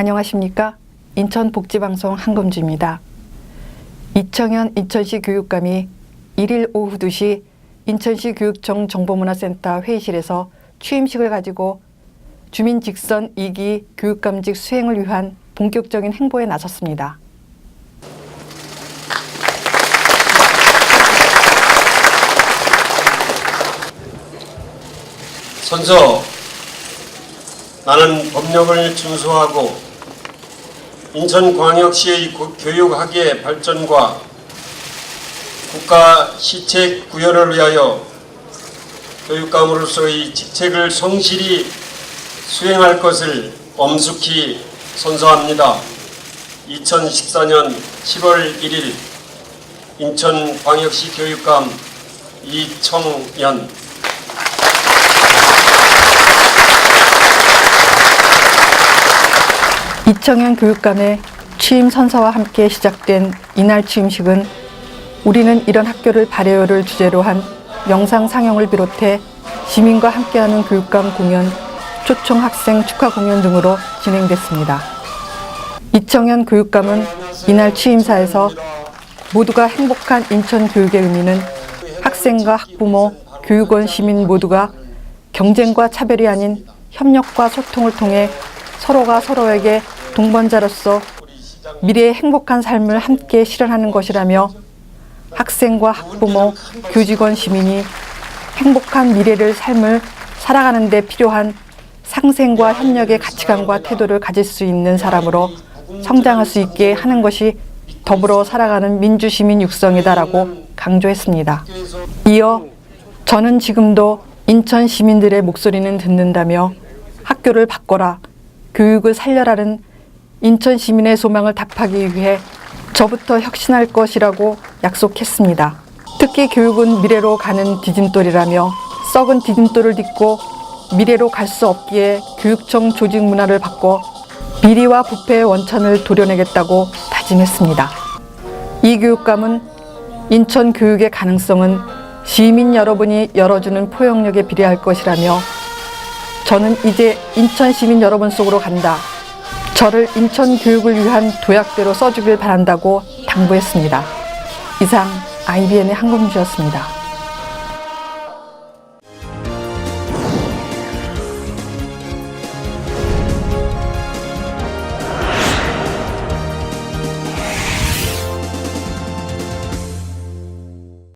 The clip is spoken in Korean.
안녕하십니까? 인천복지방송 한금주입니다. 이청현 인천시 교육감이 1일 오후 2시 인천시 교육청 정보문화센터 회의실에서 취임식을 가지고 주민 직선 2기 교육감직 수행을 위한 본격적인 행보에 나섰습니다. 선서 나는 법령을 준수하고 인천광역시의 고- 교육학의 발전과 국가 시책 구현을 위하여 교육감으로서의 직책을 성실히 수행할 것을 엄숙히 선서합니다. 2014년 10월 1일 인천광역시 교육감 이청연 이청현 교육감의 취임 선서와 함께 시작된 이날 취임식은 우리는 이런 학교를 바래요를 주제로 한 영상 상영을 비롯해 시민과 함께하는 교육감 공연, 초청 학생 축하 공연 등으로 진행됐습니다. 이청현 교육감은 이날 취임사에서 모두가 행복한 인천 교육의 의미는 학생과 학부모, 교육원 시민 모두가 경쟁과 차별이 아닌 협력과 소통을 통해 서로가 서로에게 동반자로서 미래의 행복한 삶을 함께 실현하는 것이라며 학생과 학부모, 교직원 시민이 행복한 미래를 삶을 살아가는 데 필요한 상생과 협력의 가치관과 태도를 가질 수 있는 사람으로 성장할 수 있게 하는 것이 더불어 살아가는 민주시민 육성이다라고 강조했습니다. 이어 저는 지금도 인천 시민들의 목소리는 듣는다며 학교를 바꿔라, 교육을 살려라는 인천 시민의 소망을 답하기 위해 저부터 혁신할 것이라고 약속했습니다. 특히 교육은 미래로 가는 디딤돌이라며 썩은 디딤돌을 딛고 미래로 갈 수 없기에 교육청 조직 문화를 바꿔 비리와 부패의 원천을 도려내겠다고 다짐했습니다. 이 교육감은 인천 교육의 가능성은 시민 여러분이 열어주는 포용력에 비례할 것이라며 저는 이제 인천 시민 여러분 속으로 간다. 저를 인천 교육을 위한 도약대로 써주길 바란다고 당부했습니다. 이상 IBN의 한금주였습니다.